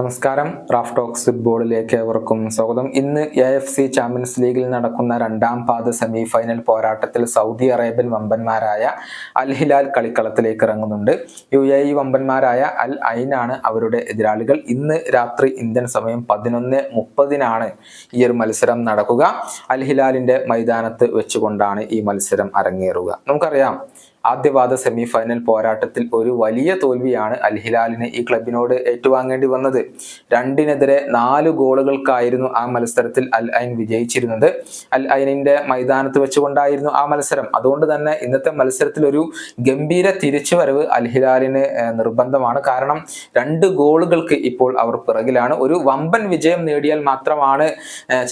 നമസ്കാരം. Raf talks ഫുട്ബോളിലേക്ക് ഏവർക്കും സ്വാഗതം. ഇന്ന് എ എഫ് സി ചാമ്പ്യൻസ് ലീഗിൽ നടക്കുന്ന രണ്ടാം പാദ സെമി ഫൈനൽ പോരാട്ടത്തിൽ സൗദി അറേബ്യൻ വമ്പന്മാരായ അൽ ഹിലാൽ കളിക്കളത്തിലേക്ക് ഇറങ്ങുന്നുണ്ട്. യു എ ഇ വമ്പന്മാരായ അൽ ഐനാണ് അവരുടെ എതിരാളികൾ. ഇന്ന് രാത്രി ഇന്ത്യൻ സമയം പതിനൊന്ന് മുപ്പതിനാണ് ഈ ഒരു മത്സരം നടക്കുക. അൽ ഹിലാലിന്റെ മൈതാനത്ത് വെച്ചുകൊണ്ടാണ് ഈ മത്സരം അരങ്ങേറുക. നമുക്കറിയാം ആദ്യപാദ സെമി ഫൈനൽ പോരാട്ടത്തിൽ ഒരു വലിയ തോൽവിയാണ് അൽ ഹിലാലിന് ഈ ക്ലബിനോട് ഏറ്റുവാങ്ങേണ്ടി വന്നത്. രണ്ടിനെതിരെ നാല് ഗോളുകൾക്കായിരുന്നു ആ മത്സരത്തിൽ അൽ ഐൻ വിജയിച്ചിരുന്നത്. അൽ ഐനിന്റെ മൈതാനത്ത് വെച്ചുകൊണ്ടായിരുന്നു ആ മത്സരം. അതുകൊണ്ട് തന്നെ ഇന്നത്തെ മത്സരത്തിൽ ഒരു ഗംഭീര തിരിച്ചുവരവ് അൽ ഹിലാലിന് നിർബന്ധമാണ്. കാരണം രണ്ട് ഗോളുകൾക്ക് ഇപ്പോൾ അവർ പിറകിലാണ്. ഒരു വമ്പൻ വിജയം നേടിയാൽ മാത്രമാണ്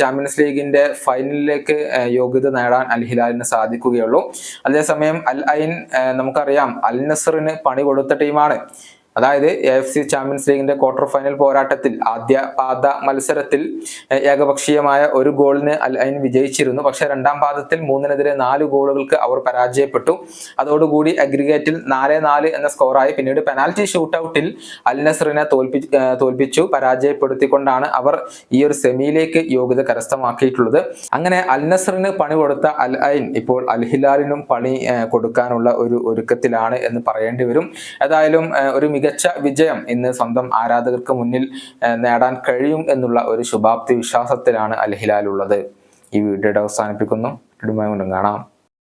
ചാമ്പ്യൻസ് ലീഗിന്റെ ഫൈനലിലേക്ക് യോഗ്യത നേടാൻ അൽ ഹിലാലിന് സാധിക്കുകയുള്ളൂ. അതേസമയം അൽ ഐൻ നമുക്കറിയാം അൽ നസറിന് പണി കൊടുത്ത ടീമാണ്. അതായത് എ എഫ് സി ചാമ്പ്യൻസ് ലീഗിന്റെ ക്വാർട്ടർ ഫൈനൽ പോരാട്ടത്തിൽ ആദ്യ പാദ മത്സരത്തിൽ ഏകപക്ഷീയമായ ഒരു ഗോളിന് അൽ ഐൻ വിജയിച്ചിരുന്നു. പക്ഷെ രണ്ടാം പാദത്തിൽ മൂന്നിനെതിരെ നാല് ഗോളുകൾക്ക് അവർ പരാജയപ്പെട്ടു. അതോടുകൂടി അഗ്രിഗേറ്റിൽ നാല് നാല് എന്ന സ്കോറായി പിന്നീട് പെനാൽറ്റി ഷൂട്ടൌട്ടിൽ അൽ നസറിനെ തോൽപ്പി തോൽപ്പിച്ചു. പരാജയപ്പെടുത്തിക്കൊണ്ടാണ് അവർ ഈ ഒരു സെമിയിലേക്ക് യോഗ്യത കരസ്ഥമാക്കിയിട്ടുള്ളത്. അങ്ങനെ അൽ നസറിന് പണി കൊടുത്ത അൽ ഐൻ ഇപ്പോൾ അൽ ഹിലാലിനും പണി കൊടുക്കാനുള്ള ഒരു ഒരുക്കത്തിലാണ് എന്ന് പറയേണ്ടി വരും. ഏതായാലും ഒരു മികച്ച വിജയം ഇന്ന് സ്വന്തം ആരാധകർക്ക് മുന്നിൽ നേടാൻ കഴിയും എന്നുള്ള ഒരു ശുഭാപ്തി വിശ്വാസത്തിലാണ് അൽ ഹിലാൽ ഉള്ളത്. ഈ വീഡിയോയുടെ അവസാനിപ്പിക്കുന്നു. കാണാം.